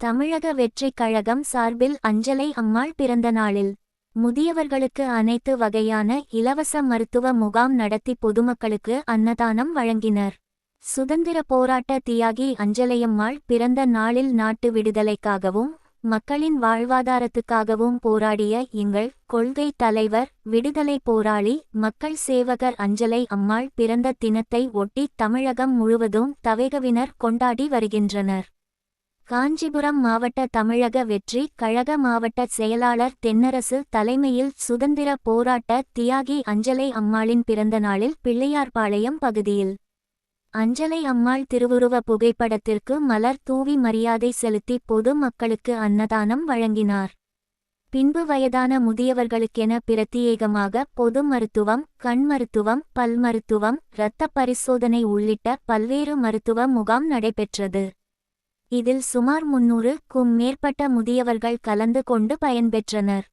தமிழக வெற்றிக் கழகம் சார்பில் அஞ்சலை அம்மாள் பிறந்த நாளில் முதியவர்களுக்கு அனைத்து வகையான இலவச மருத்துவ முகாம் நடத்தி பொதுமக்களுக்கு அன்னதானம் வழங்கினர். சுதந்திர போராட்ட தியாகி அஞ்சலையம்மாள் பிறந்த நாளில் நாட்டு விடுதலைக்காகவும் மக்களின் வாழ்வாதாரத்துக்காகவும் போராடிய எங்கள் கொள்கை தலைவர் விடுதலை போராளி மக்கள் சேவகர் அஞ்சலை அம்மாள் பிறந்த தினத்தை ஒட்டி தமிழகம் முழுவதும் தவேகவினர் கொண்டாடி வருகின்றனர். காஞ்சிபுரம் மாவட்ட தமிழக வெற்றி கழக மாவட்ட செயலாளர் தென்னரசு தலைமையில் சுதந்திர போராட்ட தியாகி அஞ்சலை அம்மாளின் பிறந்த நாளில் பிள்ளையார்பாளையம் பகுதியில். அஞ்சலை அம்மாள் திருவுருவ புகைப்படத்திற்கு மலர் தூவி மரியாதை செலுத்தி பொது மக்களுக்கு அன்னதானம் வழங்கினார். பின்பு வயதான முதியவர்களுக்கென பிரத்தியேகமாக பொது மருத்துவம் கண் மருத்துவம் பல் மருத்துவம் இரத்த பரிசோதனை உள்ளிட்ட பல்வேறு மருத்துவ முகாம் நடைபெற்றது. இதில் சுமார் முன்னூறு க்கும் மேற்பட்ட முதியவர்கள் கலந்து கொண்டு பயன்பெற்றனர்.